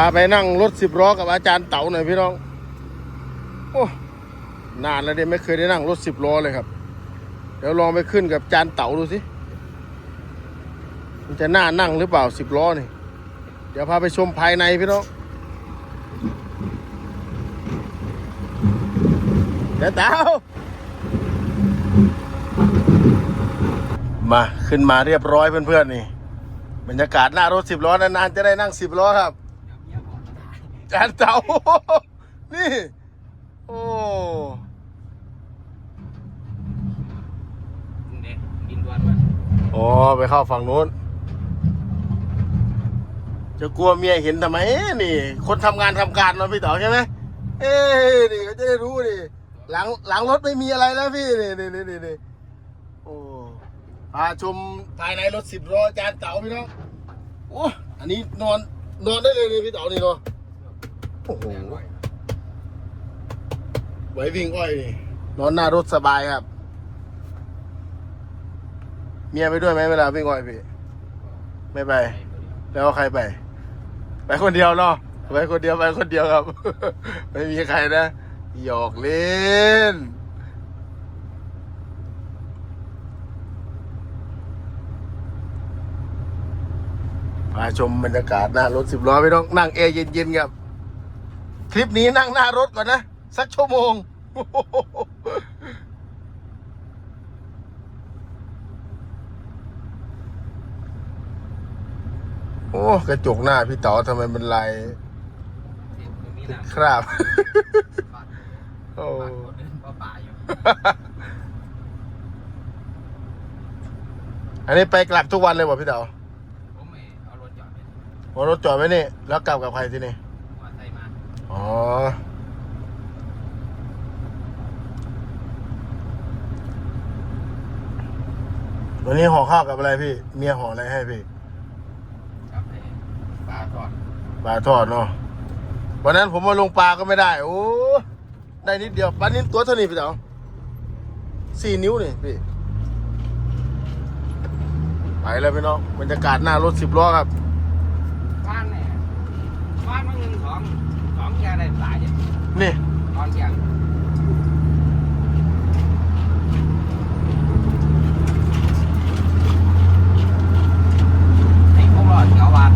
าไปนั่งรถสิบล้อกับอาจารย์เต๋าหน่อยพี่น้อง โอ้นานแล้วเดี๋ยวไม่เคยได้นั่งรถสิบล้อเลยครับ เดี๋ยวลองไปขึ้นกับอาจารย์เต๋าดูสิมันจะน่านั่งหรือเปล่าสิบล้อนี่ เดี๋ยวพาไปชมภายในพี่น้องเดี๋ยวเต๋ามาขึ้นมาเรียบร้อยเพื่อนๆนี่บรรยากาศหน้ารถสิบล้อนานๆจะได้นั่งสิบล้อครับ จานเต่านี่ โอ้เด็กกินดวนมันโอ้ไปเข้าฝั่งนู้น จะกลัวเมียเห็นทำไม นี่ คนทำงานทำการเนาะพี่เต๋อใช่ไหมเอ้ยนี่เขาจะได้รู้นี่หลังหลังรถไม่มีอะไรแล้วพี่นี่นี่นี่นี่นี่โอ้พาชมภายในรถสิบล้อจานเต๋าพี่น้องโอ้อันนี้นอนนอนได้เลยนี่พี่เต๋อนี่เนาะ โอ้โหไว้วิ่งอ้อยนี่นอนหน้ารถสบายครับ เมียไปด้วยไหมเวลาวิ่งอ้อยพี่ ไม่ไป แล้วใครไป ไปคนเดียวเนาะไปคนเดียวไปคนเดียวครับ ไม่มีใครนะหยอกเล่นพาชมบรรยากาศหน้ารถสิบล้อไม่ต้องนั่งแอร์เย็นๆครับ คลิปนี้นั่งหน้ารถก่อนนะ สักชั่วโมง โอ้กระจกหน้าพี่เต๋อทำไมมันลายมีน้ำคราบ โอ้ปากคนเดินป่าป่าอยู่อันนี้ไปกลับทุกวันเลยบ่พี่เต๋อผมไม่เอารถจอดไปวารถจอดไว้นี่ แล้วกลับกับใครที่นี่ว่าใส่มาอ๋อ วันนี้ห่อข้าวกับอะไรพี่ เมียห่ออะไรให้พี่ครับไอ้ปลาทอดปลาทอดเนาะวันนั้นผมมาลงปลาก็ไม่ได้ โอ้ได้นิดเดียวปลานิ้นตัวเท่านี้พี่เต๋อสี่นิ้วนี่พี่ไปแล้วพี่น้องบรรยากาศหน้ารถสิบล้อครับบ้านเนี่ยบ้านมัน เงินสองสองแค่ได้ปลาเนี่ยนี่ตอนเที่ยงไอ้พวกรอดเกี่ยวว่า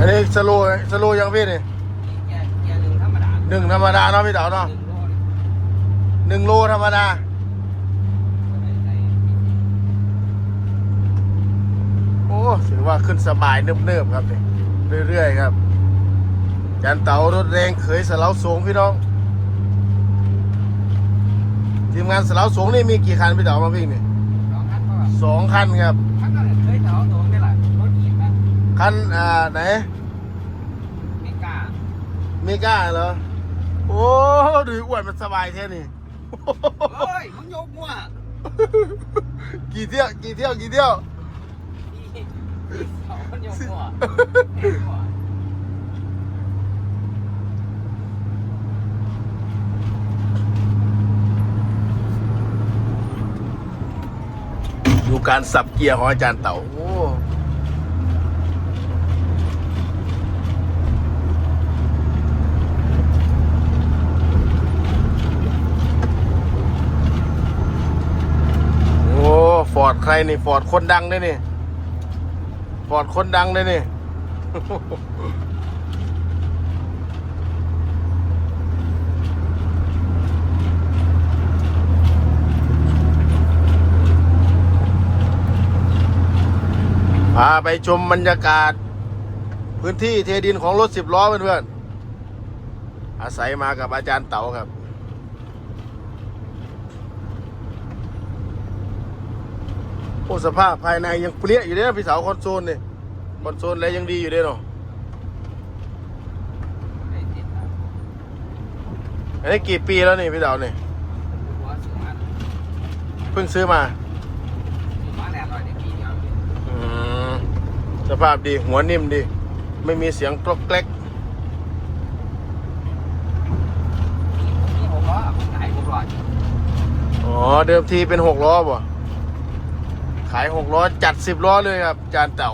อันนี้ สโลว์สโลว์ยังพี่นี่แกแกหนึ่งธรรมดาหนึ่งธรรมดาเนาะพี่เต๋อหเนาะนึ่งโลเนี่ยหนึ่งโลธรรมดาใส่โอ้ถือว่าขึ้นสบายเนิบๆครับนี่เรื่อยๆครับจันเต๋ารถแรงเขยสลาวสูงพี่น้องทีมงานสลาวสูงนี่มีกี่คันพี่เต๋อมาวิ่งนี่สองคันก็สองคันครับคันก็เคยเถาตรงนี่แหละรถอีกนะคันอ่าไหนไม่กล้า เมก้าเหรอ โอ้ดูอ้วนมันสบายแค่นี้เฮ้ยมึงยกมั่วกี่เที่ยวกี่เที่ยวกี่เที่ยวนี่สองคนยกมั่วมั่วดูการสับเกียร์ของอาจารย์เต๋าโอ้โอ้ฟอ ร์ดใครนี่ฟอร์ดคนดังด้วยนี่ฟอร์ดคนดังด้วยนี่พาไปชมบรรยากาศ พื้นที่เทดินของรถสิบล้อเพื่อนๆอาศัยมากับอาจารย์เต๋าครับ โอ้สภาพภายในยังเปรี้ยอยู่เลยนะพี่สาวคอนโซลเนี่ยคอนโซลแล้วยังดีอยู่เลยเนาะอันนี้กี่ปีแล้วนี่พี่สาวนี่เพิ่งซื้อมาสภาพดีหัวนิ่มดี ไม่มีเสียงกรอกแกลกอ๋อเดิมทีเป็นหกล้อบ่ ขาย600จัด10ล้อเลยครับ จานเต่า